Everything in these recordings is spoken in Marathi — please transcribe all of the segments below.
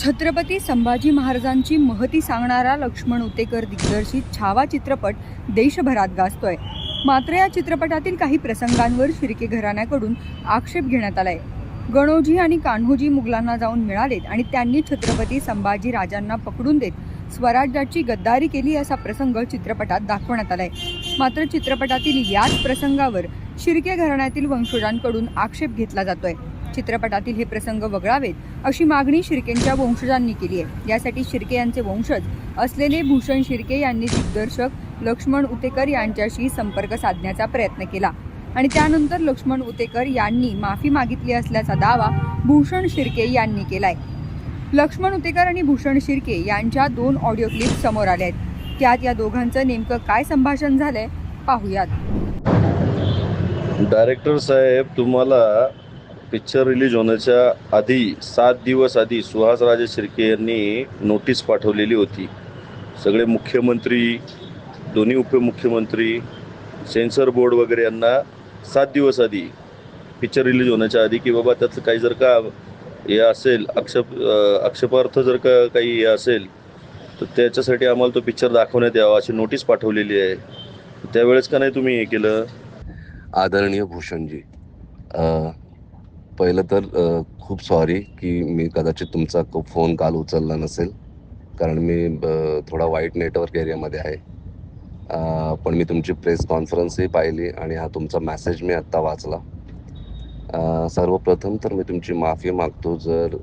छत्रपती संभाजी महाराजांची महती सांगणारा लक्ष्मण उतेकर दिग्दर्शित छावा चित्रपट देशभरात गाजतोय. मात्र या चित्रपटातील काही प्रसंगांवर शिर्के घराण्याकडून आक्षेप घेण्यात आलाय. गणोजी आणि कान्होजी मुघलांना जाऊन मिळालेत आणि त्यांनी छत्रपती संभाजी राजांना पकडून देत स्वराज्याची गद्दारी केली असा प्रसंग चित्रपटात दाखवण्यात आलाय. मात्र चित्रपटातील याच प्रसंगावर शिर्के घराण्यातील वंशजांकडून आक्षेप घेतला जातोय. चित्रपटातील हे प्रसंग वगळावेत अशी मागणी शिर्केंच्या वंशजांनी केली आहे. यासाठी शिर्के यांचे वंशज असलेले भूषण शिर्के यांनी दिग्दर्शक लक्ष्मण उतेकर यांच्याशी संपर्क साधण्याचा प्रयत्न केला. आणि त्यानंतर लक्ष्मण उतेकर यांनी माफी मागितली असल्याचा दावा भूषण शिर्के यांनी केलाय. लक्ष्मण उतेकर आणि भूषण शिर्के यांच्या दोन ऑडिओ क्लिप समोर आल्या आहेत. त्यात या दोघांचं नेमकं काय संभाषण झालंय पाहूयात. डायरेक्टर साहेब तुम्हाला पिक्चर रिलीज होण्याच्या आधी सात दिवस आधी सुहासराजे शिर्के यांनी नोटीस पाठवलेली होती. सगळे मुख्यमंत्री दोन्ही उपमुख्यमंत्री सेन्सर बोर्ड वगैरे यांना सात दिवस आधी पिक्चर रिलीज होण्याच्या आधी की बाबा त्याचं काही जर का हे असेल आक्षेप आक्षेपार्थ जर का काही हे असेल तर त्याच्यासाठी आम्हाला तो पिक्चर दाखवण्यात यावा अशी नोटीस पाठवलेली आहे. त्यावेळेस का नाही तुम्ही हे केलं? आदरणीय भूषणजी पहिलं तर खूप सॉरी की मी कदाचित तुमचा फोन काल उचलला नसेल. कारण मी थोडा वाईट नेटवर्क एरियामध्ये आहे. पण मी तुमची प्रेस कॉन्फरन्सही पाहिली आणि हा तुमचा मॅसेज मी आत्ता वाचला. सर्वप्रथम तर मी तुमची माफी मागतो जर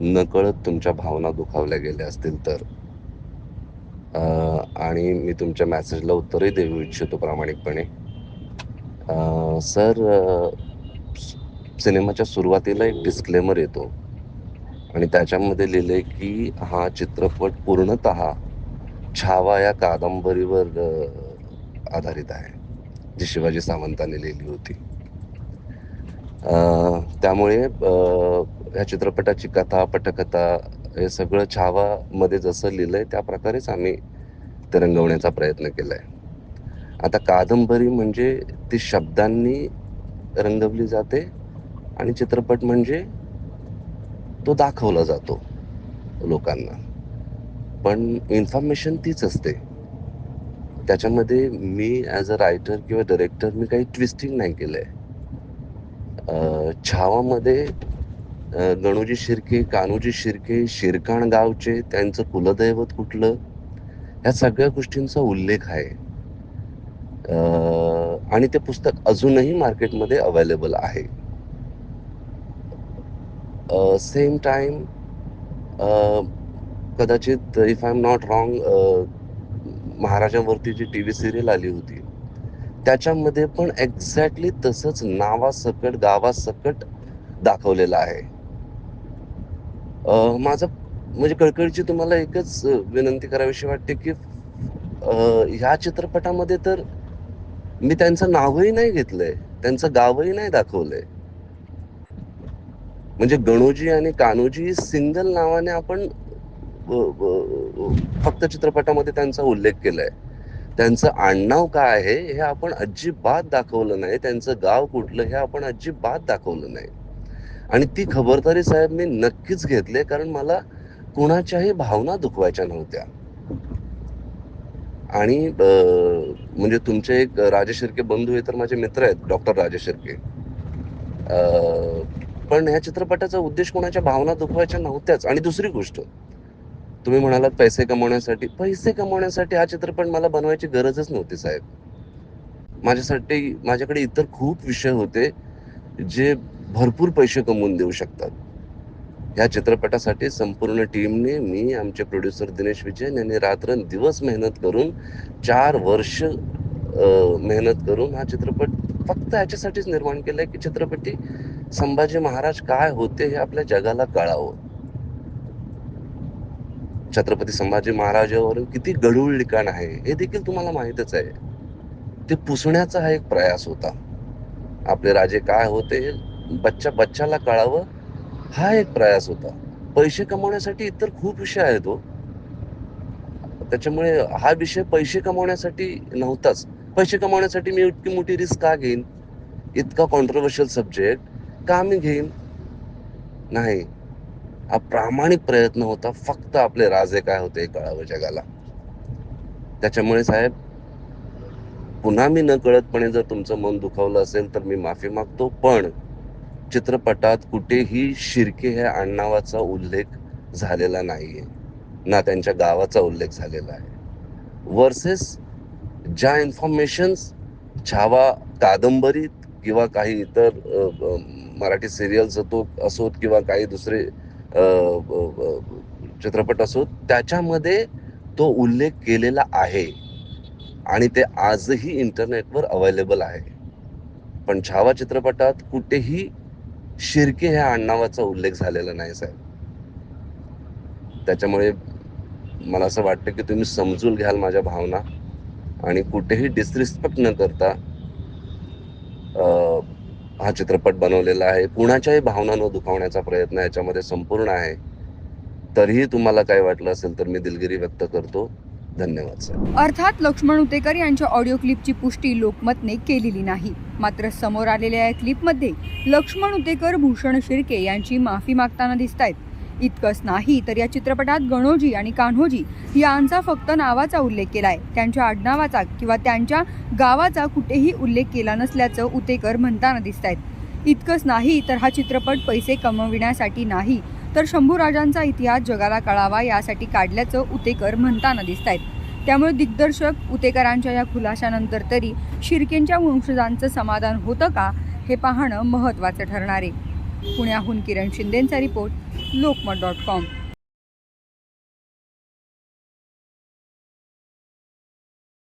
नकळत तुमच्या भावना दुखावल्या गेल्या असतील तर. आणि मी तुमच्या मेसेजला उत्तरही देऊ इच्छितो प्रामाणिकपणे. सर सिनेमाच्या सुरुवातीला एक डिस्क्लेमर येतो. आणि त्याच्यामध्ये लिहिले की हा चित्रपट पूर्णत छावा या कादंबरीवर आधारित आहे जी शिवाजी सावंतांनी लिहिली होती. त्यामुळे ह्या चित्रपटाची कथा पटकथा हे सगळं छावामध्ये जसं लिहिलंय त्या प्रकारेच आम्ही ते रंगवण्याचा प्रयत्न केलाय. आता कादंबरी म्हणजे ती शब्दांनी रंगवली जाते आणि चित्रपट म्हणजे तो दाखवला जातो लोकांना. पण इन्फॉर्मेशन तीच असते. त्याच्यामध्ये मी ॲज अ रायटर किंवा डायरेक्टर मी काही ट्विस्टिंग नाही केलं आहे छावामध्ये गणूजी शिर्के कानूजी शिर्के शिरकाण गावचे त्यांचं कुलदैवत कुठलं? ह्या सगळ्या गोष्टींचा उल्लेख आहे. आणि ते पुस्तक अजूनही मार्केटमध्ये अवेलेबल आहे. सेम टाईम कदाचित if I am not wrong महाराजांवरती G T V serial आली होती त्याच्यामध्ये पण एक्झॅक्टली तसंच नावासकट गावासकट दाखवलेलं आहे. माझं म्हणजे कळकळीची तुम्हाला एकच विनंती करावीशी वाटते की ह्या चित्रपटामध्ये तर मी त्यांचं नावही नाही घेतलंय त्यांचं गावही नाही दाखवलंय. म्हणजे गणोजी आणि कान्होजी सिंगल नावाने आपण फक्त चित्रपटामध्ये त्यांचा उल्लेख केलाय. त्यांचं आडनाव काय आहे हे आपण अजिबात दाखवलं नाही. त्यांचं गाव कुठलं हे आपण अजिबात दाखवलं नाही. आणि ती खबरदारी साहेब मी नक्कीच घेतली कारण मला कुणाच्याही भावना दुखवायच्या नव्हत्या. आणि म्हणजे तुमचे एक राजेशिर्के बंधू हे तर माझे मित्र आहेत डॉक्टर राजेशिर्के पण ह्या चित्रपटाचा उद्देश कोणाच्या भावना दुखवायच्या नव्हत्याच. आणि दुसरी गोष्ट तुम्ही म्हणालात पैसे कमवण्यासाठी. पैसे कमवण्यासाठी हा चित्रपट मला बनवायची गरजच नव्हती साहेब. माझ्यासाठी माझ्याकडे इतर खूप विषय होते जे भरपूर पैसे कमवून देऊ शकतात. या चित्रपटासाठी संपूर्ण टीमने मी आमचे प्रोड्युसर दिनेश विजयन यांनी रात्र दिवस मेहनत करून चार वर्ष मेहनत करून हा चित्रपट फक्त याच्यासाठीच निर्माण केलाय की चित्रपटी संभाजी महाराज काय होते हे आपल्या जगाला कळावं? छत्रपती संभाजी महाराजावरून किती गढूळ लिखाण आहे हे देखील तुम्हाला माहितच आहे. ते पुसण्याचा हा एक प्रयास होता. आपले राजे काय होते बच्चा बच्चाला कळावं हा एक प्रयास होता. पैसे कमवण्यासाठी इतर खूप विषय आहेत हो. त्याच्यामुळे हा विषय पैसे कमवण्यासाठी नव्हताच. पैसे कमवण्यासाठी मी इतकी मोठी रिस्क का घेईन? इतका कॉन्ट्रोवर्शियल सब्जेक्ट का मी घेईन. नाही. हा प्रामाणिक प्रयत्न होता. फक्त आपले राजे काय होते कळावं जगाला. त्याच्यामुळे साहेब पुन्हा मी न कळतपणे जर तुमचं मन दुखावलं असेल तर मी माफी मागतो. पण चित्रपटात कुठेही शिर्के ह्या आडनावाचा उल्लेख झालेला नाहीये. ना त्यांच्या गावाचा उल्लेख झालेला आहे. वर्सेस ज्या इन्फॉर्मेशन्स छावा कादंबरीत किंवा काही इतर मराठी सिरियल्स तो असोत किंवा काही दुसरे चित्रपट असोत त्याच्यामध्ये तो उल्लेख केलेला आहे. आणि ते आजही इंटरनेटवर अवेलेबल आहे. पण छावा चित्रपटात कुठेही शिर्के ह्या आडनावाचा उल्लेख झालेला नाही साहेब. त्याच्यामुळे मला असं वाटतं की तुम्ही समजून घ्याल माझ्या भावना. आणि कुठेही डिसरिस्पेक्ट न करता हा चित्रपट बनवलेला आहे. कुणाच्याही भावना न दुखावण्याचा प्रयत्न याच्यामध्ये संपूर्ण आहे. तरीही तुम्हाला काय वाटलं असेल तर मी दिलगिरी व्यक्त करतो. धन्यवाद सर. अर्थात लक्ष्मण उतेकर यांच्या ऑडिओ क्लिपची पुष्टी लोकमतने केलेली नाही. मात्र समोर आलेल्या या क्लिपमध्ये लक्ष्मण उतेकर भूषण शिर्के यांची माफी मागताना दिसत आहेत इतकंच नाही तर या चित्रपटात गणोजी आणि कान्होजी यांचा फक्त नावाचा उल्लेख केला आहे त्यांच्या आडनावाचा किंवा त्यांच्या गावाचा कुठेही उल्लेख केला नसल्याचं उतेकर म्हणताना दिसत आहेत इतकंच नाही तर हा चित्रपट पैसे कमविण्यासाठी नाही तर शंभूराजांचा इतिहास जगाला कळावा यासाठी काढल्याचं उतेकर म्हणताना दिसत आहेत त्यामुळे दिग्दर्शक उतेकरांच्या या खुलाशानंतर तरी शिर्केंच्या वंशजांचं समाधान होतं का हे पाहणं महत्त्वाचं ठरणार आहे. पुण्याहून किरण शिंदेंचा रिपोर्ट लोकमत डॉट कॉम.